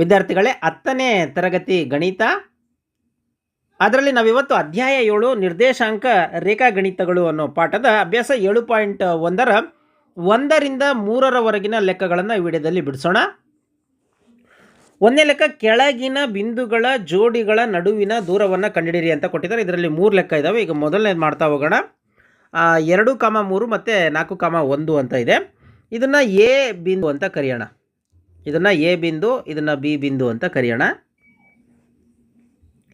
ವಿದ್ಯಾರ್ಥಿಗಳೇ, ಹತ್ತನೇ ತರಗತಿ ಗಣಿತ. ಅದರಲ್ಲಿ ನಾವಿವತ್ತು ಅಧ್ಯಾಯ ಏಳು ನಿರ್ದೇಶಾಂಕ ರೇಖಾ ಗಣಿತಗಳು ಅನ್ನೋ ಪಾಠದ ಅಭ್ಯಾಸ ಏಳು ಪಾಯಿಂಟ್ ಒಂದರ ಒಂದರಿಂದ ಮೂರರವರೆಗಿನ ಲೆಕ್ಕಗಳನ್ನು ಈ ವಿಡಿಯೋದಲ್ಲಿ ಬಿಡಿಸೋಣ. ಒಂದನೇ ಲೆಕ್ಕ, ಕೆಳಗಿನ ಬಿಂದುಗಳ ಜೋಡಿಗಳ ನಡುವಿನ ದೂರವನ್ನು ಕಂಡುಹಿಡಿಯಿರಿ ಅಂತ ಕೊಟ್ಟಿದ್ದಾರೆ. ಇದರಲ್ಲಿ ಮೂರು ಲೆಕ್ಕ ಇದ್ದಾವೆ ಈಗ ಮೊದಲನೇದು ಮಾಡ್ತಾ ಹೋಗೋಣ. ಎರಡು ಕಾಮ ಮೂರು ಮತ್ತು ನಾಲ್ಕು ಕಾಮ ಒಂದು ಅಂತ ಇದೆ. ಇದನ್ನು ಎ ಬಿಂದು ಅಂತ ಕರೆಯೋಣ. ಇದನ್ನು ಎ ಬಿಂದು, ಇದನ್ನು ಬಿ ಬಿಂದು ಅಂತ ಕರೆಯೋಣ.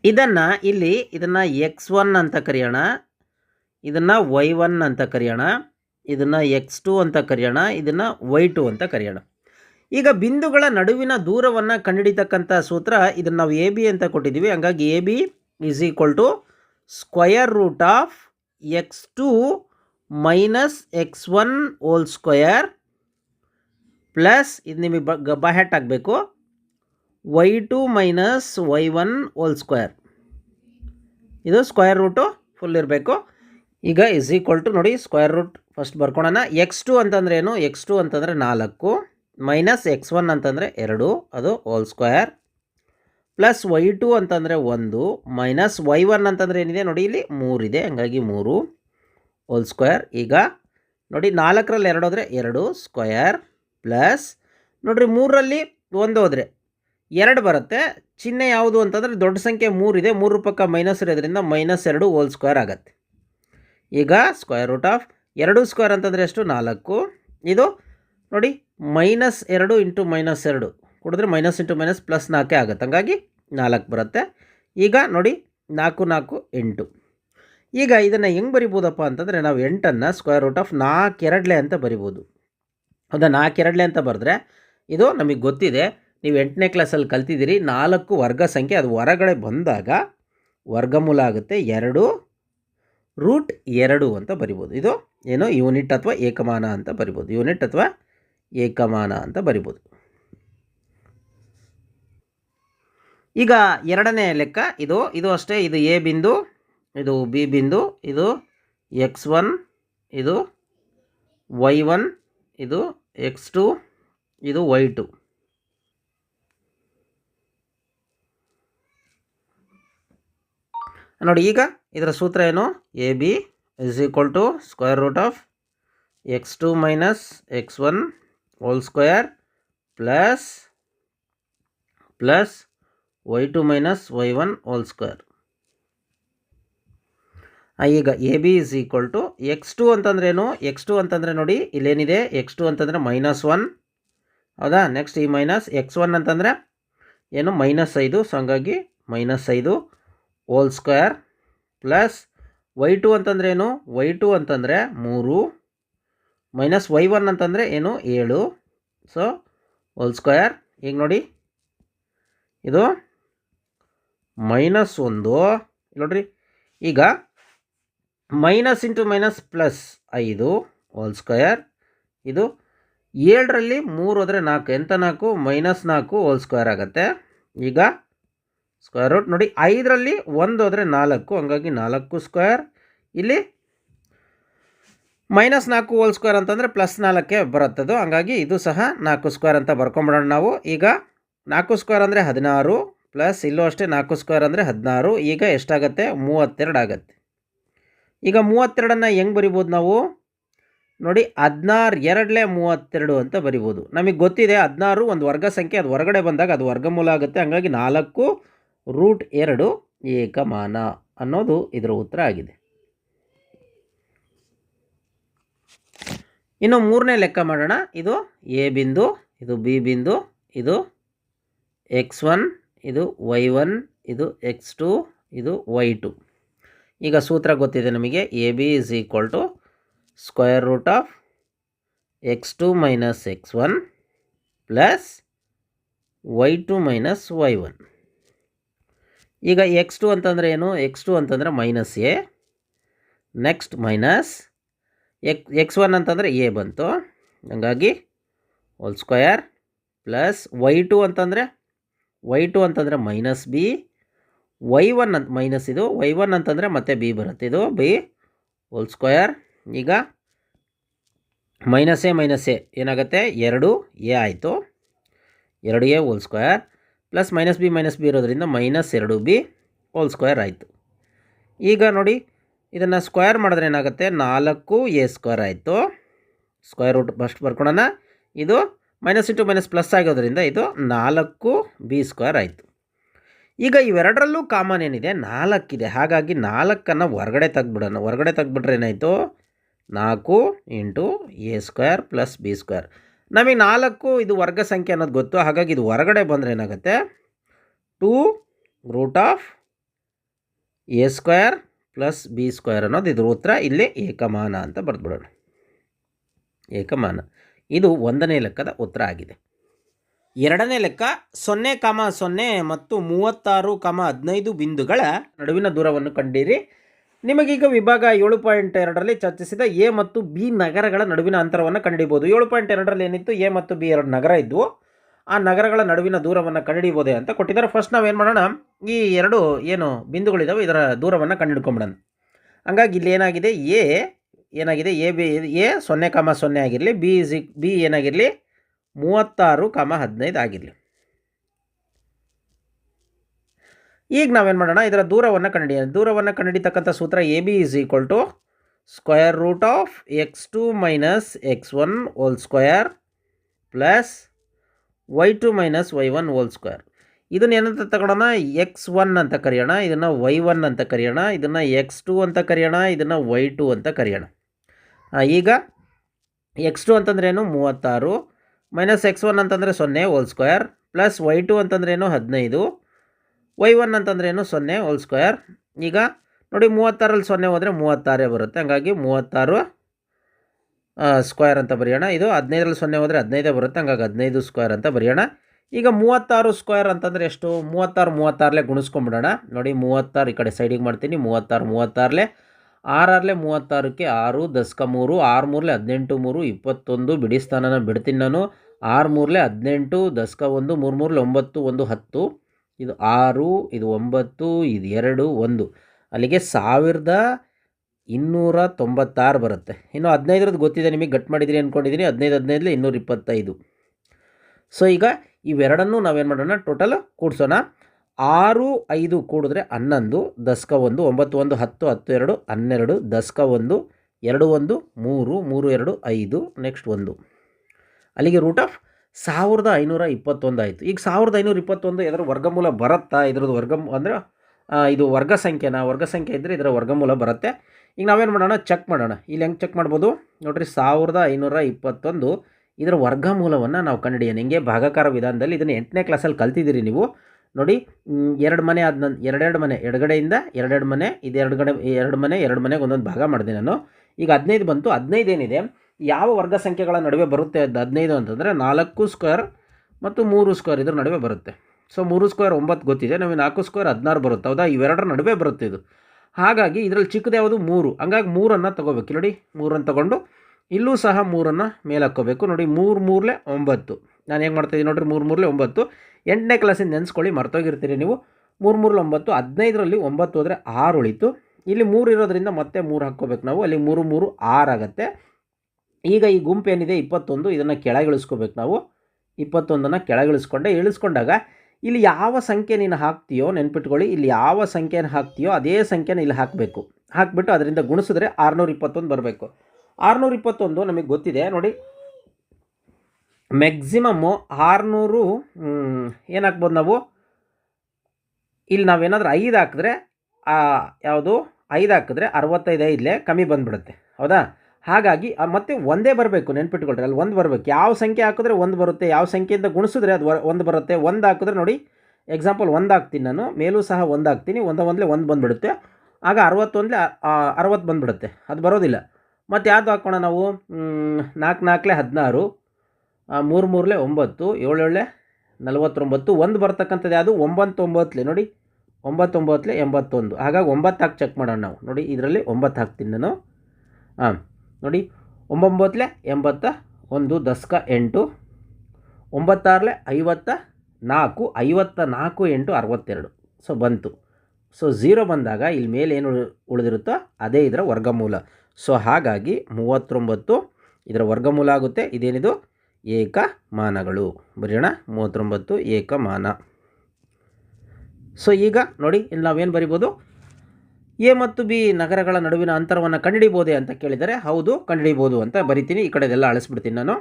ಇದನ್ನು ಇಲ್ಲಿ ಇದನ್ನು ಎಕ್ಸ್ ಒನ್ ಅಂತ ಕರೆಯೋಣ. ಇದನ್ನು ವೈ ಒನ್ ಅಂತ ಕರೆಯೋಣ. ಇದನ್ನು ಎಕ್ಸ್ ಟು ಅಂತ ಕರೆಯೋಣ. ಇದನ್ನು ವೈ ಟು ಅಂತ ಕರೆಯೋಣ. ಈಗ ಬಿಂದುಗಳ ನಡುವಿನ ದೂರವನ್ನು ಕಂಡುಹಿಡಿತಕ್ಕಂಥ ಸೂತ್ರ ಇದನ್ನು ನಾವು ಎ ಬಿ ಅಂತ ಕೊಟ್ಟಿದ್ದೀವಿ. ಹಂಗಾಗಿ A B is equal to square root of x two minus x one whole square plus ಇದು ನಿಮಗೆ ಬ ಗ ಹ್ಯಾಟ್ ಆಗಬೇಕು y two minus y one whole square ಇದು ಸ್ಕ್ವೇರ್ ರೂಟು ಫುಲ್ ಇರಬೇಕು. ಈಗ ಇಸ್ ಈಕ್ವಲ್ ಟು ನೋಡಿ ಸ್ಕ್ವೇರ್ ರೂಟ್ ಫಸ್ಟ್ ಬರ್ಕೊಳೋಣ. ಎಕ್ಸ್ ಟು ಅಂತಂದ್ರೆ ಏನು? ಎಕ್ಸ್ ಟು ಅಂತಂದರೆ ನಾಲ್ಕು. ಮೈನಸ್ ಎಕ್ಸ್ ಒನ್ ಅಂತಂದರೆ ಎರಡು. ಅದು whole square plus y two ಅಂತಂದರೆ ಒಂದು. ಮೈನಸ್ ವೈ ಒನ್ ಅಂತಂದರೆ ಏನಿದೆ? ನೋಡಿ ಇಲ್ಲಿ ಮೂರಿದೆ ಹಂಗಾಗಿ ಮೂರು. ಓಲ್ ಸ್ಕ್ವಯರ್ ಈಗ ನೋಡಿ ನಾಲ್ಕರಲ್ಲಿ ಎರಡು ಹೋದರೆ ಎರಡು ಸ್ಕ್ವಯರ್ ಪ್ಲಸ್ ನೋಡಿರಿ ಮೂರರಲ್ಲಿ ಒಂದು ಹೋದರೆ ಎರಡು ಬರುತ್ತೆ. ಚಿಹ್ನೆ ಯಾವುದು ಅಂತಂದರೆ ದೊಡ್ಡ ಸಂಖ್ಯೆ ಮೂರಿದೆ ಮೂರು ಪಕ್ಕ ಮೈನಸ್ ಇರೋದ್ರಿಂದ ಮೈನಸ್ ಎರಡು ಹೋಲ್ ಸ್ಕ್ವೇರ್ ಆಗುತ್ತೆ. ಈಗ ಸ್ಕ್ವೇರ್ ರೂಟ್ ಆಫ್ ಎರಡು ಸ್ಕ್ವೇರ್ ಅಂತಂದರೆ ಎಷ್ಟು? ನಾಲ್ಕು. ಇದು ನೋಡಿ ಮೈನಸ್ ಎರಡು ಇಂಟು ಮೈನಸ್ ಎರಡು. ಕೊಡಿದ್ರೆ ಮೈನಸ್ ಇಂಟು ಮೈನಸ್ ಪ್ಲಸ್ ನಾಲ್ಕೇ ಆಗುತ್ತೆ. ಹಂಗಾಗಿ ನಾಲ್ಕು ಬರುತ್ತೆ. ಈಗ ನೋಡಿ ನಾಲ್ಕು ನಾಲ್ಕು ಎಂಟು. ಈಗ ಇದನ್ನು ಹೆಂಗೆ ಬರಿಬೋದಪ್ಪ ಅಂತಂದರೆ ನಾವು ಎಂಟನ್ನು ಸ್ಕ್ವೇರ್ ರೂಟ್ ಆಫ್ ನಾಲ್ಕು ಎರಡಲೆ ಅಂತ ಬರಿಬೋದು. ಹೌದಾ ನಾಲ್ಕು ಎರಡಲೆ ಅಂತ ಬರೆದ್ರೆ ಇದು ನಮಗೆ ಗೊತ್ತಿದೆ. ನೀವು ಎಂಟನೇ ಕ್ಲಾಸಲ್ಲಿ ಕಲ್ತಿದ್ದೀರಿ. ನಾಲ್ಕು ವರ್ಗ ಸಂಖ್ಯೆ ಅದು ಹೊರಗಡೆ ಬಂದಾಗ ವರ್ಗಮೂಲ ಆಗುತ್ತೆ ಎರಡು ರೂಟ್ ಎರಡು ಅಂತ ಬರಿಬೋದು. ಇದು ಏನು ಯೂನಿಟ್ ಅಥವಾ ಏಕಮಾನ ಅಂತ ಬರಿಬೋದು. ಯೂನಿಟ್ ಅಥವಾ ಏಕಮಾನ ಅಂತ ಬರಿಬೋದು. ಈಗ ಎರಡನೇ ಲೆಕ್ಕ ಇದು. ಇದು ಅಷ್ಟೇ. ಇದು ಎ ಬಿಂದು, ಇದು ಬಿ ಬಿಂದು, ಇದು ಎಕ್ಸ್ ಒನ್, ಇದು ವೈ ಒನ್, ಇದು ಎಕ್ಸ್ ಟು ಇದು ವೈ ಟು ನೋಡಿ, ಈಗ ಇದರ ಸೂತ್ರ ಏನು? A B is equal to square root of x two minus x one whole square plus plus y two minus y one whole square ಈಗ A B is equal to x two ಅಂತಂದ್ರೆ ಏನು? X two ಅಂತಂದರೆ ನೋಡಿ, ಇಲ್ಲೇನಿದೆ? X two ಅಂತಂದರೆ minus one ಹೌದಾ? Next ಈ minus X one ಅಂತಂದರೆ ಏನು? ಮೈನಸ್ ಐದು. ಸೊ ಹಂಗಾಗಿ ಮೈನಸ್ ಐದು whole square plus y two ಅಂತಂದರೆ ಏನು? ವೈ ಟು ಅಂತಂದರೆ ಮೂರು. ಮೈನಸ್ ವೈ ಒನ್ ಅಂತಂದರೆ ಏನು? ಏಳು. ಸೊ ಹೋಲ್ ಸ್ಕ್ವೇರ್ ಈಗ ನೋಡಿ. ಇದು ಮೈನಸ್ ಒಂದು. ನೋಡ್ರಿ. ಈಗ ಮೈನಸ್ ಇಂಟು ಮೈನಸ್ ಪ್ಲಸ್ ಐದು ಹೋಲ್ ಸ್ಕ್ವಯರ್ ಇದು ಏಳರಲ್ಲಿ ಮೂರು ಹೋದರೆ ನಾಲ್ಕು. ಎಂಥ ನಾಲ್ಕು? ಮೈನಸ್ ನಾಲ್ಕು ಹೋಲ್ ಸ್ಕ್ವೇರ್ ಆಗುತ್ತೆ. ಈಗ ಸ್ಕ್ವೇರ್ ರೂಟ್ ನೋಡಿ, ಐದರಲ್ಲಿ ಒಂದು ಹೋದರೆ ನಾಲ್ಕು. ಹಂಗಾಗಿ ನಾಲ್ಕು ಸ್ಕ್ವೇರ್. ಇಲ್ಲಿ ಮೈನಸ್ ನಾಲ್ಕು ಹೋಲ್ ಸ್ಕ್ವೇರ್ ಅಂತಂದರೆ ಪ್ಲಸ್ ನಾಲ್ಕೇ ಬರುತ್ತದು. ಹಂಗಾಗಿ ಇದು ಸಹ ನಾಲ್ಕು ಸ್ಕ್ವೇರ್ ಅಂತ ಬರ್ಕೊಂಬಿಡೋಣ ನಾವು. ಈಗ ನಾಲ್ಕು ಸ್ಕ್ವೇರ್ ಅಂದರೆ ಹದಿನಾರು ಪ್ಲಸ್ ಇಲ್ಲೂ ಅಷ್ಟೇ ನಾಲ್ಕು ಸ್ಕ್ವೇರ್ ಅಂದರೆ ಹದಿನಾರು. ಈಗ ಎಷ್ಟಾಗುತ್ತೆ? ಮೂವತ್ತೆರಡು ಆಗುತ್ತೆ. ಈಗ ಮೂವತ್ತೆರಡನ್ನು ಹೆಂಗೆ ಬರಿಬೋದು ನಾವು? ನೋಡಿ, ಹದಿನಾರು ಎರಡಲೇ ಮೂವತ್ತೆರಡು ಅಂತ ಬರಿಬೋದು. ನಮಗೆ ಗೊತ್ತಿದೆ, ಹದಿನಾರು ಒಂದು ವರ್ಗ ಸಂಖ್ಯೆ, ಅದು ಹೊರಗಡೆ ಬಂದಾಗ ಅದು ವರ್ಗಮೂಲ ಆಗುತ್ತೆ. ಹಂಗಾಗಿ ನಾಲ್ಕು ರೂಟ್ ಎರಡು ಏಕಮಾನ ಅನ್ನೋದು ಇದರ ಉತ್ತರ ಆಗಿದೆ. ಇನ್ನು ಮೂರನೇ ಲೆಕ್ಕ ಮಾಡೋಣ. ಇದು ಎ ಬಿಂದು, ಇದು ಬಿ ಬಿಂದು, ಇದು ಎಕ್ಸ್ ಒನ್, ಇದು ವೈ ಒನ್, ಇದು ಎಕ್ಸ್ ಟು, ಇದು ವೈ ಟು. ಈಗ ಸೂತ್ರ ಗೊತ್ತಿದೆ ನಮಗೆ A B is equal to square root of x two minus x one plus y two minus y one ಈಗ ಎಕ್ಸ್ ಟು ಅಂತಂದರೆ ಏನು? ಎಕ್ಸ್ ಟು ಅಂತಂದರೆ minus A next minus ಎಕ್ X one ಅಂತಂದರೆ A ಬಂತು. ಹಂಗಾಗಿ whole square plus y two ಅಂತಂದರೆ Y two ಅಂತಂದರೆ minus B Y one ಅಂತ ಮೈನಸ್ ಇದು, ವೈ ಒನ್ ಅಂತಂದರೆ ಮತ್ತೆ ಬಿ ಬರುತ್ತೆ. ಇದು ಬಿ ಹೋಲ್ ಸ್ಕ್ವಯರ್ ಈಗ ಮೈನಸ್ ಎ ಮೈನಸ್ ಎ, ಏನಾಗುತ್ತೆ? ಎರಡು ಎ ಆಯಿತು. ಎರಡು A whole square plus minus B minus B ಇರೋದ್ರಿಂದ ಮೈನಸ್ ಎರಡು ಬಿ ಹೋಲ್ ಸ್ಕ್ವಯರ್ ಆಯಿತು. ಈಗ ನೋಡಿ, ಇದನ್ನು ಸ್ಕ್ವಯರ್ ಮಾಡಿದ್ರೆ ಏನಾಗುತ್ತೆ? ನಾಲ್ಕು ಎ ಸ್ಕ್ವೇರ್ ಆಯಿತು. ಸ್ಕ್ವಯರ್ ರೂಟ್ ಫಸ್ಟ್ ಬರ್ಕೊಳೋಣ. ಇದು ಮೈನಸ್ ಇಂಟು ಮೈನಸ್ ಪ್ಲಸ್ ಆಗೋದ್ರಿಂದ ಇದು ನಾಲ್ಕು ಬಿ ಸ್ಕ್ವೇರ್ ಆಯಿತು. ಈಗ ಇವೆರಡರಲ್ಲೂ ಕಾಮನ್ ಏನಿದೆ? ನಾಲ್ಕಿದೆ. ಹಾಗಾಗಿ ನಾಲ್ಕನ್ನು ಹೊರಗಡೆ ತೆಗ್ದುಬಿಡೋಣ. ಹೊರಗಡೆ ತೆಗ್ದುಬಿಟ್ರೆ ಏನಾಯಿತು? ನಾಲ್ಕು into A square plus B square. ನಮಗೆ ನಾಲ್ಕು ಇದು ವರ್ಗ ಸಂಖ್ಯೆ ಅನ್ನೋದು ಗೊತ್ತು. ಹಾಗಾಗಿ ಇದು ಹೊರಗಡೆ ಬಂದರೆ ಏನಾಗುತ್ತೆ? Two root of A square plus B square ಅನ್ನೋದು ಇದ್ರ ಉತ್ತರ ಇಲ್ಲಿ ಏಕಮಾನ ಅಂತ ಬರೆದ್ಬಿಡೋಣ. ಏಕಮಾನ. ಇದು ಒಂದನೇ ಲೆಕ್ಕದ ಉತ್ತರ ಆಗಿದೆ. ಎರಡನೇ ಲೆಕ್ಕ ಸೊನ್ನೆ ಕಾಮ ಸೊನ್ನೆ ಮತ್ತು ಮೂವತ್ತಾರು ಕಾಮ ಹದಿನೈದು ಬಿಂದುಗಳ ನಡುವಿನ ದೂರವನ್ನು ಕಂಡಿರಿ. ನಿಮಗೀಗ ವಿಭಾಗ ಏಳು ಪಾಯಿಂಟ್ ಎರಡರಲ್ಲಿ ಚರ್ಚಿಸಿದ ಎ ಮತ್ತು ಬಿ ನಗರಗಳ ನಡುವಿನ ಅಂತರವನ್ನು ಕಂಡುಹಿಡಿಬೋದು ಏಳು ಪಾಯಿಂಟ್ ಎರಡರಲ್ಲಿ ಏನಿತ್ತು? ಎ ಮತ್ತು ಬಿ ಎರಡು ನಗರ ಇದ್ದವು ಆ ನಗರಗಳ ನಡುವಿನ ದೂರವನ್ನು ಕಂಡುಹಿಡಿಬೋದೆ ಅಂತ ಕೊಟ್ಟಿದ್ದಾರೆ. ಫಸ್ಟ್ ನಾವೇನು ಮಾಡೋಣ? ಈ ಎರಡು ಏನು ಬಿಂದುಗಳಿದ್ದಾವೆ ಇದರ ದೂರವನ್ನು ಕಂಡುಹಿಡ್ಕೊಂಬಿಡೋಣ. ಹಂಗಾಗಿ ಇಲ್ಲಿ ಏನಾಗಿದೆ? ಎ ಏನಾಗಿದೆ? ಎ ಬಿ, ಎ ಸೊನ್ನೆ ಕಾಮ ಸೊನ್ನೆ ಆಗಿರಲಿ, ಬಿ ಇಸ್ ಬಿ ಏನಾಗಿರಲಿ? ಮೂವತ್ತಾರು ಕಾಮ ಹದಿನೈದು ಆಗಿರಲಿ. ಈಗ ನಾವೇನು ಮಾಡೋಣ? ಇದರ ದೂರವನ್ನು ಕಂಡುಹಿಡಿಯೋಣ. ದೂರವನ್ನು ಕಂಡಿಡಿತಕ್ಕಂಥ ಸೂತ್ರ A B is equal to square root of X two minus X one whole square plus Y two minus Y one whole square ಇದನ್ನು ಏನಂತ ತಗೊಳ್ಳೋಣ ಎಕ್ಸ್ ಒನ್ ಅಂತ ಕರೆಯೋಣ. ಇದನ್ನು ವೈ ಒನ್ ಅಂತ ಕರೆಯೋಣ. ಇದನ್ನು ಎಕ್ಸ್ ಟು ಅಂತ ಕರೆಯೋಣ. ಇದನ್ನು ವೈ ಟು ಅಂತ ಕರೆಯೋಣ. ಈಗ ಎಕ್ಸ್ ಟು ಅಂತಂದ್ರೇನು ಮೂವತ್ತಾರು. ಮೈನಸ್ ಎಕ್ಸ್ ಒನ್ ಅಂತಂದರೆ ಸೊನ್ನೆ, whole square. Plus Y two ಅಂತಂದ್ರೇನು ಹದಿನೈದು. ವೈ ಒನ್ ಅಂತಂದ್ರೇನು ಸೊನ್ನೆ, ಹೋಲ್ ಸ್ಕ್ವೇರ್. ಈಗ ನೋಡಿ ಮೂವತ್ತಾರಲ್ಲಿ ಸೊನ್ನೆ ಹೋದರೆ ಮೂವತ್ತಾರೇ ಬರುತ್ತೆ. ಹಂಗಾಗಿ ಮೂವತ್ತಾರು ಸ್ಕ್ವೇರ್ ಅಂತ ಬರೆಯೋಣ. ಇದು ಹದಿನೈದರಲ್ಲಿ ಸೊನ್ನೆ ಹೋದರೆ ಹದಿನೈದೇ ಬರುತ್ತೆ. ಹಂಗಾಗಿ ಹದಿನೈದು ಸ್ಕ್ವೇರ್ ಅಂತ ಬರೆಯೋಣ. ಈಗ ಮೂವತ್ತಾರು ಸ್ಕ್ವೇರ್ ಅಂತಂದರೆ ಎಷ್ಟು? ಮೂವತ್ತಾರು, ಮೂವತ್ತಾರಲ್ಲೇ ಗುಣಿಸ್ಕೊಂಬಿಡೋಣ. ನೋಡಿ ಮೂವತ್ತಾರು ಈ ಕಡೆ ಸೈಡಿಗೆ ಮಾಡ್ತೀನಿ. ಮೂವತ್ತಾರು ಮೂವತ್ತಾರಲೆ ಆರಾರಲೆ ಮೂವತ್ತಾರಕ್ಕೆ ಆರು ದಸಕ ಮೂರು, ಆರು ಮೂರಲೆ ಹದಿನೆಂಟು ಮೂರು, ಇಪ್ಪತ್ತೊಂದು, ಬಿಡಿ ಸ್ಥಾನನ ಬಿಡ್ತೀನಿ ನಾನು. ಆರು ಮೂರಲೆ ಹದಿನೆಂಟು, ದಸ್ಕ ಒಂದು ಮೂರು ಮೂರಲೆ ಒಂಬತ್ತು, ಒಂದು ಹತ್ತು. ಇದು ಆರು, ಇದು ಒಂಬತ್ತು, ಇದು ಎರಡು, ಒಂದು. ಅಲ್ಲಿಗೆ ಸಾವಿರದ ಇನ್ನೂರ ತೊಂಬತ್ತಾರು ಬರುತ್ತೆ. ಇನ್ನು ಹದಿನೈದರದ್ದು ಗೊತ್ತಿದೆ, ನಿಮಗೆ ಗಟ್ ಮಾಡಿದ್ರಿ ಅಂದ್ಕೊಂಡಿದ್ದೀನಿ ಹದಿನೈದು ಹದಿನೈದಲ್ಲಿ ಇನ್ನೂರ ಇಪ್ಪತ್ತೈದು. ಸೊ ಈಗ ಇವೆರಡನ್ನೂ ನಾವೇನು ಮಾಡೋಣ? ಟೋಟಲ್ ಕೂಡಿಸೋಣ. ಆರು, ಐದು ಕೂಡಿದ್ರೆ ಹನ್ನೊಂದು, ದಸ್ಕ ಒಂದು, ಒಂಬತ್ತು ಒಂದು, ಹತ್ತು ಹತ್ತು ಎರಡು, ಹನ್ನೆರಡು, ದಸ್ಕ ಒಂದು, ಎರಡು ಒಂದು, ಮೂರು ಮೂರು ಎರಡು, ಐದು ನೆಕ್ಸ್ಟ್ ಒಂದು. ಅಲ್ಲಿಗೆ ರೂಟ್ ಆಫ್ ಸಾವಿರದ ಐನೂರ ಇಪ್ಪತ್ತೊಂದು ಆಯಿತು. ಈಗ ಸಾವಿರದ ಐನೂರ ಇಪ್ಪತ್ತೊಂದು ಇದರ ವರ್ಗಮೂಲ ಬರುತ್ತಾ? ಇದ್ರದ್ದು ವರ್ಗ ಅಂದರೆ ಇದು ವರ್ಗ ಸಂಖ್ಯೆನ? ವರ್ಗ ಸಂಖ್ಯೆ ಇದ್ದರೆ ಇದರ ವರ್ಗಮೂಲ ಬರುತ್ತೆ. ಈಗ ನಾವೇನು ಮಾಡೋಣ? ಚೆಕ್ ಮಾಡೋಣ. ಇಲ್ಲಿ ಹೆಂಗೆ ಚೆಕ್ ಮಾಡ್ಬೋದು? ನೋಡಿರಿ, ಸಾವಿರದ ಐನೂರ ಇಪ್ಪತ್ತೊಂದು ಇದರ ವರ್ಗಮೂಲವನ್ನು ನಾವು ಕಂಡುಹಿಡಿಯೋಣ ಹಿಂಗೆ ಭಾಗಾಕಾರ ವಿಧಾನದಲ್ಲಿ ಇದನ್ನು ಎಂಟನೇ ಕ್ಲಾಸಲ್ಲಿ ಕಲ್ತಿದ್ದೀರಿ ನೀವು. ನೋಡಿ ಎರಡು ಮನೆ ಆದ ನನ್ನ ಎರಡೆರಡು ಮನೆ ಎಡಗಡೆಯಿಂದ ಎರಡೆರಡು ಮನೆ ಇದು ಎರಡು ಗಡೆ, ಎರಡು ಮನೆ, ಎರಡು ಮನೆಗೆ ಒಂದೊಂದು ಭಾಗ ಮಾಡಿದೆ ನಾನು. ಈಗ ಹದಿನೈದು ಬಂತು. ಹದಿನೈದು ಏನಿದೆ? ಯಾವ ವರ್ಗ ಸಂಖ್ಯೆಗಳ ನಡುವೆ ಬರುತ್ತೆ ಅದು ಹದಿನೈದು ಅಂತಂದರೆ ನಾಲ್ಕು ಸ್ಕ್ವೇರ್ ಮತ್ತು ಮೂರು ಸ್ಕ್ವೇರ್ ಇದ್ರ ನಡುವೆ ಬರುತ್ತೆ. ಸೊ ಮೂರು ಸ್ಕ್ವೇರ್ ಒಂಬತ್ತು ಗೊತ್ತಿದೆ. ನಮಗೆ ನಾಲ್ಕು ಸ್ಕ್ವೇರ್ ಹದಿನಾರು ಬರುತ್ತೆ. ಹೌದಾ? ಇವೆರಡರ ನಡುವೆ ಬರುತ್ತೆ ಇದು. ಹಾಗಾಗಿ ಇದರಲ್ಲಿ ಚಿಕ್ಕದು ಯಾವುದು? ಮೂರು. ಹಂಗಾಗಿ ಮೂರನ್ನು ತೊಗೋಬೇಕು. ನೋಡಿ, ಮೂರನ್ನು ತೊಗೊಂಡು ಇಲ್ಲೂ ಸಹ ಮೂರನ್ನು ಮೇಲೆ ಹಾಕ್ಕೋಬೇಕು. ನೋಡಿ, ಮೂರು ಮೂರಲೆ ಒಂಬತ್ತು. ನಾನು ಹೆಂಗೆ ಮಾಡ್ತಾಯಿದ್ದೀನಿ ನೋಡಿರಿ, ಮೂರು ಮೂರಲೆ ಒಂಬತ್ತು. ಎಂಟನೇ ಕ್ಲಾಸಿಂದ ನೆನೆಸ್ಕೊಳ್ಳಿ, ಮರ್ತೋಗಿರ್ತೀರಿ ನೀವು. ಮೂರು ಮೂರಲೆ ಒಂಬತ್ತು, ಹದಿನೈದರಲ್ಲಿ ಒಂಬತ್ತು ಹೋದರೆ ಆರು ಉಳಿತು. ಇಲ್ಲಿ ಮೂರು ಇರೋದ್ರಿಂದ ಮತ್ತೆ ಮೂರು ಹಾಕ್ಕೋಬೇಕು ನಾವು. ಅಲ್ಲಿ ಮೂರು ಮೂರು ಆರು ಆಗುತ್ತೆ. ಈಗ ಈ ಗುಂಪು ಏನಿದೆ, ಇಪ್ಪತ್ತೊಂದು, ಇದನ್ನು ಕೆಳಗಿಳಿಸ್ಕೋಬೇಕು ನಾವು. ಇಪ್ಪತ್ತೊಂದನ್ನು ಕೆಳಗಿಳಿಸ್ಕೊಂಡೆ, ಇಳಿಸ್ಕೊಂಡಾಗ ಇಲ್ಲಿ ಯಾವ ಸಂಖ್ಯೆ ನೀನು ಹಾಕ್ತೀಯೋ ನೆನ್ಪಿಟ್ಕೊಳ್ಳಿ, ಇಲ್ಲಿ ಯಾವ ಸಂಖ್ಯೆನ ಹಾಕ್ತೀಯೋ ಅದೇ ಸಂಖ್ಯೆನ ಇಲ್ಲಿ ಹಾಕಬೇಕು. ಹಾಕಿಬಿಟ್ಟು ಅದರಿಂದ ಗುಣಿಸಿದ್ರೆ ಆರುನೂರ ಇಪ್ಪತ್ತೊಂದು ಬರಬೇಕು. ಆರುನೂರ ಇಪ್ಪತ್ತೊಂದು ನಮಗೆ ಗೊತ್ತಿದೆ, ನೋಡಿ. ಮ್ಯಾಕ್ಸಿಮಮ್ಮು ಆರುನೂರು ಏನಾಗ್ಬೋದು ನಾವು? ಇಲ್ಲಿ ನಾವೇನಾದರೂ ಐದು ಹಾಕಿದ್ರೆ ಯಾವುದು? ಐದು ಹಾಕಿದ್ರೆ ಅರವತ್ತೈದು ಐದಲೇ ಕಮ್ಮಿ ಬಂದುಬಿಡುತ್ತೆ. ಹೌದಾ? ಹಾಗಾಗಿ ಮತ್ತೆ ಒಂದೇ ಬರಬೇಕು ನೆನ್ಪಿಟ್ಕೊಳ್ರಿ. ಅಲ್ಲಿ ಒಂದು ಬರಬೇಕು. ಯಾವ ಸಂಖ್ಯೆ ಹಾಕಿದ್ರೆ ಒಂದು ಬರುತ್ತೆ, ಯಾವ ಸಂಖ್ಯೆಯಿಂದ ಗುಣಿಸಿದ್ರೆ ಅದು ಒಂದು ಬರುತ್ತೆ, ಒಂದು ಹಾಕಿದ್ರೆ ನೋಡಿ ಎಕ್ಸಾಂಪಲ್ ಒಂದು ಹಾಕ್ತೀನಿ ನಾನು, ಮೇಲೂ ಸಹ ಒಂದು ಹಾಕ್ತೀನಿ, ಒಂದ ಒಂದಲೇ ಒಂದು ಬಂದುಬಿಡುತ್ತೆ. ಆಗ ಅರವತ್ತೊಂದಲೇ ಅರವತ್ತು ಬಂದುಬಿಡುತ್ತೆ. ಅದು ಬರೋದಿಲ್ಲ. ಮತ್ತು ಯಾವುದು ಹಾಕೋಣ ನಾವು? ನಾಲ್ಕು ನಾಲ್ಕಲೇ ಹದಿನಾರು ಮೂರು ಮೂರಲೇ ಒಂಬತ್ತು, ಏಳೇಳೆ ನಲವತ್ತೊಂಬತ್ತು, ಒಂದು ಬರ್ತಕ್ಕಂಥದ್ದು ಯಾವುದು? ಒಂಬತ್ತು ಒಂಬತ್ತಲೇ ನೋಡಿ, ಒಂಬತ್ತೊಂಬತ್ತಲೇ ಎಂಬತ್ತೊಂದು. ಹಾಗಾಗಿ ಒಂಬತ್ತು ಹಾಕಿ ಚೆಕ್ ಮಾಡೋಣ ನಾವು. ನೋಡಿ, ಇದರಲ್ಲಿ ಒಂಬತ್ತು ಹಾಕ್ತೀನಿ ನಾನು. ಹಾಂ ನೋಡಿ ಒಂಬೊಂಬತ್ತಲೆ ಎಂಬತ್ತ ಒಂದು ದಸ್ಕ ಎಂಟು, ಒಂಬತ್ತಾರಲೆ ಐವತ್ತ ನಾಲ್ಕು ಐವತ್ತ ನಾಲ್ಕು ಎಂಟು ಅರವತ್ತೆರಡು. ಸೊ, ಬಂತು. ಸೊ ಝೀರೋ ಬಂದಾಗ ಇಲ್ಲಿ ಮೇಲೆ ಏನು ಉಳಿದಿರುತ್ತೋ ಅದೇ ಇದರ ವರ್ಗಮೂಲ. ಸೊ, ಹಾಗಾಗಿ ಮೂವತ್ತೊಂಬತ್ತು ಇದರ ವರ್ಗಮೂಲ ಆಗುತ್ತೆ. ಇದೇನಿದು? ಏಕಮಾನಗಳು ಬರೆಯೋಣ. ಮೂವತ್ತೊಂಬತ್ತು ಏಕಮಾನ ಸೊ, ಈಗ ನೋಡಿ ಇಲ್ಲಿ ನಾವೇನು ಬರಿಬೋದು? ಎ ಮತ್ತು ಬಿ ನಗರಗಳ ನಡುವಿನ ಅಂತರವನ್ನು ಕಂಡುಹಿಡಿಬೋದೇ ಅಂತ ಕೇಳಿದರೆ ಹೌದು ಕಂಡುಹಿಡಿಬೋದು ಅಂತ ಬರಿತೀನಿ. ಈ ಕಡೆದೆಲ್ಲ ಅಳಿಸ್ಬಿಡ್ತೀನಿ ನಾನು.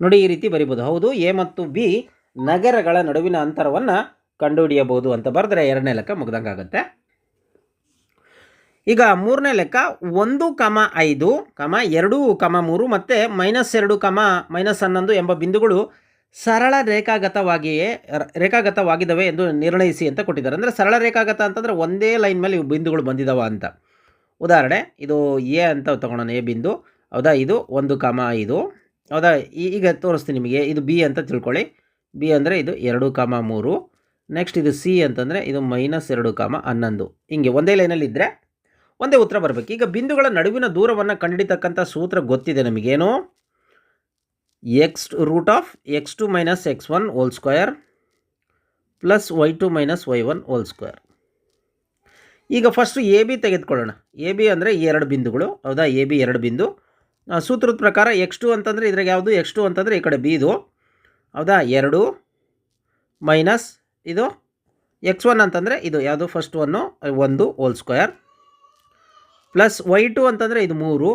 ನೋಡಿ, ಈ ರೀತಿ ಬರಿಬೋದು. ಹೌದು, ಎ ಮತ್ತು ಬಿ ನಗರಗಳ ನಡುವಿನ ಅಂತರವನ್ನು ಕಂಡುಹಿಡಿಯಬಹುದು ಅಂತ ಬರೆದ್ರೆ ಎರಡನೇ ಲೆಕ್ಕ ಮುಗ್ದಂಗೆ ಆಗುತ್ತೆ. ಈಗ ಮೂರನೇ ಲೆಕ್ಕ ಒಂದು ಕಮ ಐದು, ಕಮ ಎರಡು, ಕಮ ಮೂರು ಮತ್ತು ಮೈನಸ್ ಎರಡು, ಕಮ ಮೈನಸ್ ಹನ್ನೊಂದು ಎಂಬ ಬಿಂದುಗಳು ಸರಳ ರೇಖಾಗತವಾಗಿಯೇ ರೇಖಾಗತವಾಗಿದ್ದಾವೆ ಎಂದು ನಿರ್ಣಯಿಸಿ ಅಂತ ಕೊಟ್ಟಿದ್ದಾರೆ. ಅಂದರೆ ಸರಳ ರೇಖಾಗತ ಅಂತಂದರೆ ಒಂದೇ ಲೈನ್ ಮೇಲೆ ಇವು ಬಿಂದುಗಳು ಬಂದಿದ್ದಾವ ಅಂತ. ಉದಾಹರಣೆ, ಇದು ಎ ಅಂತ ತಗೊಳ್ಳೋಣ ಎ ಬಿಂದು. ಹೌದಾ, ಇದು ಒಂದು ಕಮ ಐದು. ಹೌದಾ ಈಗ ತೋರಿಸ್ತೀನಿ ನಿಮಗೆ, ಇದು ಬಿ ಅಂತ ತಿಳ್ಕೊಳ್ಳಿ. ಬಿ ಅಂದರೆ ಇದು ಎರಡು ಕಾಮ ಮೂರು. ನೆಕ್ಸ್ಟ್ ಇದು ಸಿ ಅಂತಂದರೆ ಇದು ಮೈನಸ್ ಎರಡು ಕಾಮ ಹನ್ನೊಂದು. ಹಿಂಗೆ ಒಂದೇ ಲೈನಲ್ಲಿ ಇದ್ದರೆ ಒಂದೇ ಉತ್ತರ ಬರಬೇಕು. ಈಗ ಬಿಂದುಗಳ ನಡುವಿನ ದೂರವನ್ನು ಕಂಡಿಡಿತಕ್ಕಂಥ ಸೂತ್ರ ಗೊತ್ತಿದೆ ನಮಗೇನು? X root of X two minus X one whole square plus Y two minus Y one whole square ಈಗ ಫಸ್ಟು ಎ ಬಿ ತೆಗೆದುಕೊಳ್ಳೋಣ. ಎ ಬಿ ಅಂದರೆ ಎರಡು ಬಿಂದುಗಳು. ಹೌದಾ? ಎ ಬಿ ಎರಡು ಬಿಂದು. ಸೂತ್ರದ ಪ್ರಕಾರ ಎಕ್ಸ್ ಟು ಅಂತಂದರೆ ಇದ್ರಾಗ ಯಾವುದು? ಎಕ್ಸ್ ಟು ಅಂತಂದರೆ ಈ ಕಡೆ ಬಿ ಇದು. ಹೌದಾ? ಎರಡು ಮೈನಸ್ ಇದು. ಎಕ್ಸ್ ಒನ್ ಅಂತಂದರೆ ಇದು ಯಾವುದು? ಫಸ್ಟ್ ಒನ್ನು ಒಂದು whole square plus Y two ಅಂತಂದರೆ ಇದು ಮೂರು.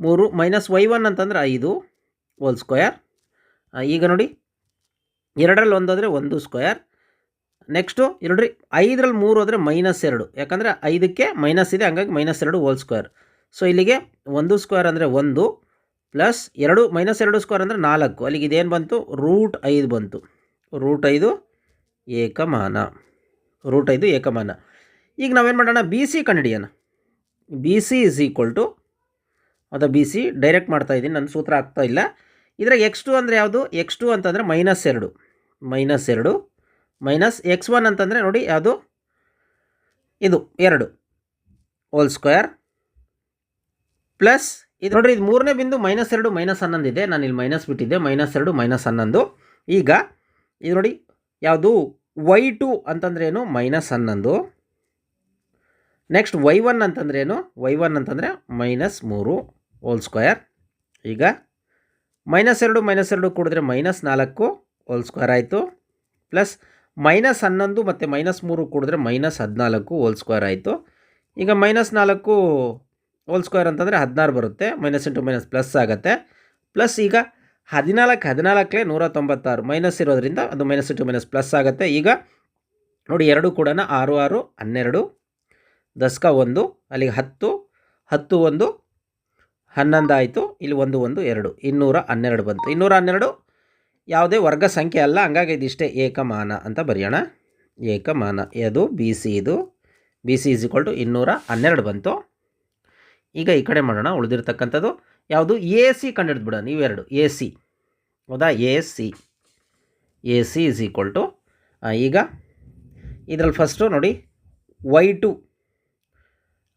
ಮೂರು ಮೈನಸ್ ವೈ ಒನ್ ಅಂತಂದರೆ ಐದು. ಹೋಲ್ ಸ್ಕ್ವಯರ್ ಈಗ ನೋಡಿ, ಎರಡರಲ್ಲಿ ಒಂದು ಆದರೆ ಒಂದು ಸ್ಕ್ವಯರ್ ನೆಕ್ಸ್ಟು ಎರಡ್ರಿ, ಐದರಲ್ಲಿ ಮೂರು ಆದರೆ ಮೈನಸ್ ಎರಡು. ಯಾಕಂದರೆ ಐದಕ್ಕೆ ಮೈನಸ್ ಇದೆ, ಹಂಗಾಗಿ ಮೈನಸ್ ಎರಡು ಹೋಲ್ ಸ್ಕ್ವೇರ್ ಸೊ ಇಲ್ಲಿಗೆ ಒಂದು ಸ್ಕ್ವೇರ್ ಅಂದರೆ ಒಂದು ಪ್ಲಸ್ ಎರಡು ಮೈನಸ್ ಎರಡು ಸ್ಕ್ವೇರ್ ಅಂದರೆ ನಾಲ್ಕು. ಅಲ್ಲಿಗೆ ಇದೇನು ಬಂತು? ರೂಟ್ ಐದು ಬಂತು. ರೂಟ್ ಐದು ಏಕಮಾನ. ರೂಟ್ ಐದು ಏಕಮಾನ. ಈಗ ನಾವೇನು ಮಾಡೋಣ? ಬಿ ಸಿ ಕಂಡುಹಿಡಿಯೋಣ. B C is equal to ಅದು ಬಿ ಸಿ ಡೈರೆಕ್ಟ್ ಮಾಡ್ತಾ ಇದ್ದೀನಿ ನನ್ನ ಸೂತ್ರ ಆಗ್ತಾ ಇಲ್ಲ. ಇದ್ರಾಗ ಎಕ್ಸ್ ಟು ಅಂದರೆ ಯಾವುದು? ಎಕ್ಸ್ ಟು ಅಂತಂದರೆ ಮೈನಸ್ ಎರಡು. ಮೈನಸ್ ಎರಡು. ಮೈನಸ್ ಎಕ್ಸ್ ಒನ್ ಅಂತಂದರೆ ನೋಡಿ ಯಾವುದು? ಇದು ಎರಡು. ಹೋಲ್ ಸ್ಕ್ವೇರ್ ಪ್ಲಸ್ ಇದು ನೋಡ್ರಿ, ಇದು ಮೂರನೇ ಬಿಂದು ಮೈನಸ್ ಎರಡು ಮೈನಸ್ ಹನ್ನೊಂದು ಇದೆ. ನಾನು ಇಲ್ಲಿ ಮೈನಸ್ ಬಿಟ್ಟಿದ್ದೆ. ಮೈನಸ್ ಎರಡು ಮೈನಸ್ ಹನ್ನೊಂದು. ಈಗ ಇದು ನೋಡಿ ಯಾವುದು? ವೈ ಟು ಅಂತಂದ್ರೆ ಏನು? ಮೈನಸ್ ಹನ್ನೊಂದು. ನೆಕ್ಸ್ಟ್ ವೈ ಒನ್ ಅಂತಂದ್ರೆ ಏನು? ವೈ ಒನ್ ಅಂತಂದರೆ ಮೈನಸ್ ಮೂರು. ಹೋಲ್ ಸ್ಕ್ವೇರ್ ಈಗ ಮೈನಸ್ ಎರಡು ಮೈನಸ್ ಎರಡು ಕೂಡಿದ್ರೆ ಮೈನಸ್ ನಾಲ್ಕು ಹೋಲ್ ಸ್ಕ್ವೇರ್ ಆಯಿತು. ಪ್ಲಸ್ ಮೈನಸ್ ಹನ್ನೊಂದು ಮತ್ತು ಮೈನಸ್ ಮೂರು ಕೂಡಿದ್ರೆ ಮೈನಸ್ ಹದಿನಾಲ್ಕು ಹೋಲ್ ಸ್ಕ್ವೇರ್ ಆಯಿತು. ಈಗ ಮೈನಸ್ ನಾಲ್ಕು ಹೋಲ್ ಸ್ಕ್ವೇರ್ ಅಂತಂದರೆ ಹದಿನಾರು ಬರುತ್ತೆ. ಮೈನಸ್ ಇಂಟು ಮೈನಸ್ ಪ್ಲಸ್ ಆಗುತ್ತೆ. ಪ್ಲಸ್ ಈಗ ಹದಿನಾಲ್ಕು ಹದಿನಾಲ್ಕಲೇ ನೂರ ತೊಂಬತ್ತಾರು. ಮೈನಸ್ ಇರೋದ್ರಿಂದ ಅದು ಮೈನಸ್ ಇಂಟು ಮೈನಸ್ ಪ್ಲಸ್ ಆಗುತ್ತೆ. ಈಗ ನೋಡಿ ಎರಡು ಕೂಡ ಆರು ಆರು, ಹನ್ನೆರಡು, ದಸ್ಕ ಒಂದು, ಅಲ್ಲಿಗೆ ಹತ್ತು ಹತ್ತು ಒಂದು ಹನ್ನೊಂದು ಆಯಿತು ಇಲ್ಲಿ ಒಂದು ಒಂದು, ಎರಡು. ಇನ್ನೂರ ಹನ್ನೆರಡು ಬಂತು. ಇನ್ನೂರ ಹನ್ನೆರಡು ಯಾವುದೇ ವರ್ಗ ಸಂಖ್ಯೆ ಅಲ್ಲ, ಹಂಗಾಗಿ ಇದಿಷ್ಟೇ ಏಕಮಾನ ಅಂತ ಬರೆಯೋಣ. ಏಕಮಾನ ಅದು ಬಿ, ಸಿ ಇದು. B, C is equal to ಇನ್ನೂರ ಹನ್ನೆರಡು ಬಂತು. ಈಗ ಈ ಕಡೆ ಮಾಡೋಣ, ಉಳಿದಿರ್ತಕ್ಕಂಥದ್ದು. ಯಾವುದು? ಎ, ಸಿ ಕಂಡುಹಿಡಿದ್ಬಿಡೋಣ ಇವೆರಡು ಎ, ಸಿ. ಹೌದಾ? A, C. A, C is equal to ಈಗ ಇದರಲ್ಲಿ ಫಸ್ಟು ನೋಡಿ, ವೈ ಟು.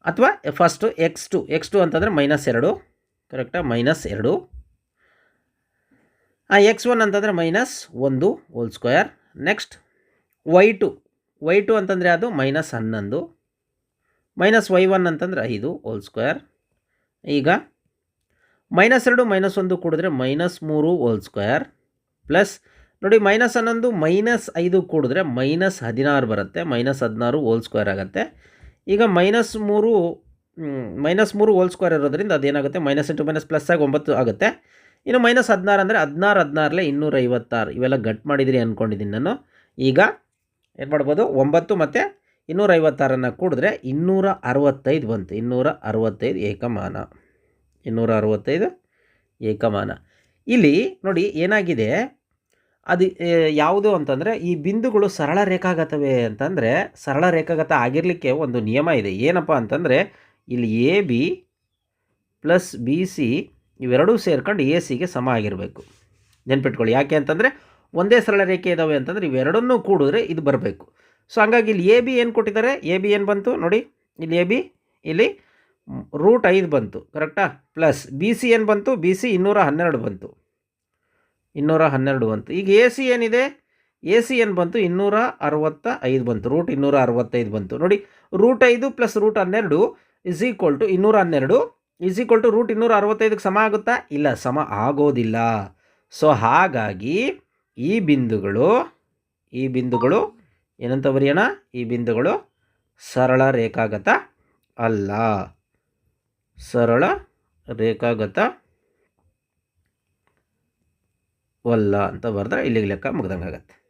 ಅಥವಾ first X two. X two ಅಂತಂದರೆ ಮೈನಸ್ ಎರಡು. ಕರೆಕ್ಟಾ? ಮೈನಸ್ ಎರಡು. ಎಕ್ಸ್ ಒನ್ ಅಂತಂದರೆ ಮೈನಸ್ ಒಂದು whole square. Next, Y two. Y two ಅಂತಂದರೆ ಅದು ಮೈನಸ್ ಹನ್ನೊಂದು. ಮೈನಸ್ ವೈ ಒನ್ ಅಂತಂದರೆ ಐದು ಹೋಲ್ ಸ್ಕ್ವೇರ್. ಈಗ, ಮೈನಸ್ ಎರಡು, ಮೈನಸ್ ಒಂದು ಕೂಡಿದ್ರೆ ಮೈನಸ್ ಮೂರು ಹೋಲ್ ಸ್ಕ್ವೇರ್. ಪ್ಲಸ್, ನೋಡಿ, ಮೈನಸ್ ಹನ್ನೊಂದು, ಮೈನಸ್ ಐದು ಕೂಡಿದ್ರೆ ಮೈನಸ್ ಹದಿನಾರು ಬರುತ್ತೆ. ಮೈನಸ್ ಹದಿನಾರು ಹೋಲ್ ಸ್ಕ್ವೇರ್ ಆಗುತ್ತೆ. ಈಗ ಮೈನಸ್ ಮೂರು ಮೈನಸ್ ಮೂರು ಹೋಲ್ ಸ್ಕ್ವೇರ್ ಇರೋದ್ರಿಂದ ಅದೇನಾಗುತ್ತೆ? ಮೈನಸ್ ಇಂಟು ಮೈನಸ್ ಪ್ಲಸ್ ಆಗಿ ಒಂಬತ್ತು ಆಗುತ್ತೆ. ಇನ್ನು ಮೈನಸ್ ಹದಿನಾರು ಅಂದರೆ ಹದಿನಾರು ಹದಿನಾರಲ್ಲೇ ಇನ್ನೂರ ಐವತ್ತಾರು. ಇವೆಲ್ಲ ಗಟ್ ಮಾಡಿದಿರಿ ಅಂದ್ಕೊಂಡಿದ್ದೀನಿ ನಾನು. ಈಗ ಏನು ಮಾಡ್ಬೋದು? ಒಂಬತ್ತು ಮತ್ತು ಇನ್ನೂರ ಐವತ್ತಾರನ್ನು ಕೂಡಿದ್ರೆ ಇನ್ನೂರ ಅರವತ್ತೈದು ಬಂತು. ಇನ್ನೂರ ಅರವತ್ತೈದು ಏಕಮಾನ. ಇನ್ನೂರ ಅರವತ್ತೈದು ಏಕಮಾನ. ಇಲ್ಲಿ ನೋಡಿ ಏನಾಗಿದೆ? ಅದು ಯಾವುದು ಅಂತಂದರೆ ಈ ಬಿಂದುಗಳು ಸರಳ ರೇಖಾಗತವೇ ಅಂತಂದರೆ ಸರಳ ರೇಖಾಗತ ಆಗಿರಲಿಕ್ಕೆ ಒಂದು ನಿಯಮ ಇದೆ. ಏನಪ್ಪ ಅಂತಂದರೆ ಇಲ್ಲಿ A B plus B C ಇವೆರಡೂ ಸೇರ್ಕೊಂಡು ಎ ಸಿಗೆ ಸಮ ಆಗಿರಬೇಕು. ನೆನ್ಪಿಟ್ಕೊಳ್ಳಿ. ಯಾಕೆ ಅಂತಂದರೆ ಒಂದೇ ಸರಳ ರೇಖೆ ಇದ್ದಾವೆ ಅಂತಂದರೆ ಇವೆರಡನ್ನೂ ಕೂಡಿದ್ರೆ ಇದು ಬರಬೇಕು. ಸೊ ಹಂಗಾಗಿ ಇಲ್ಲಿ ಎ ಬಿ ಏನು ಕೊಟ್ಟಿದ್ದಾರೆ? ಎ ಬಿ ಏನು ಬಂತು? ನೋಡಿ, ಇಲ್ಲಿ ಎ ಬಿ ಇಲ್ಲಿ ರೂಟ್ ಐದು ಬಂತು. ಕರೆಕ್ಟಾ ಪ್ಲಸ್ ಬಿ ಸಿ ಏನು ಬಂತು? ಬಿ ಸಿ ಇನ್ನೂರ ಹನ್ನೆರಡು ಬಂತು. ಇನ್ನೂರ ಹನ್ನೆರಡು ಬಂತು. ಈಗ ಎ ಸಿ ಏನಿದೆ? ಎ ಸಿ ಏನು ಬಂತು? ಇನ್ನೂರ ಅರವತ್ತ ಐದು ಬಂತು. ರೂಟ್ ಇನ್ನೂರ ಅರವತ್ತೈದು ಬಂತು. ನೋಡಿ ರೂಟ್ ಐದು ಪ್ಲಸ್ ರೂಟ್ ಹನ್ನೆರಡು ಇಸ್ ಈಕ್ವಲ್ ಟು ಇನ್ನೂರ ಹನ್ನೆರಡು ಇಸ್ ಈಕ್ವಲ್ ಟು ರೂಟ್ ಇನ್ನೂರ ಅರವತ್ತೈದಕ್ಕೆ ಸಮ ಆಗುತ್ತಾ? ಇಲ್ಲ, ಸಮ ಆಗೋದಿಲ್ಲ. ಸೊ ಹಾಗಾಗಿ ಈ ಬಿಂದುಗಳು ಈ ಬಿಂದುಗಳು ಏನಂತ ಬರೆಯೋಣ? ಈ ಬಿಂದುಗಳು ಸರಳ ರೇಖಾಗತ ಅಲ್ಲ. ಸರಳ ರೇಖಾಗತ ವಲ್ಲ ಅಂತ ಬರೆದ್ರೆ ಇಲ್ಲಿಗೆ ಲೆಕ್ಕ ಮುಗ್ದಂಗೆ ಆಗತ್ತೆ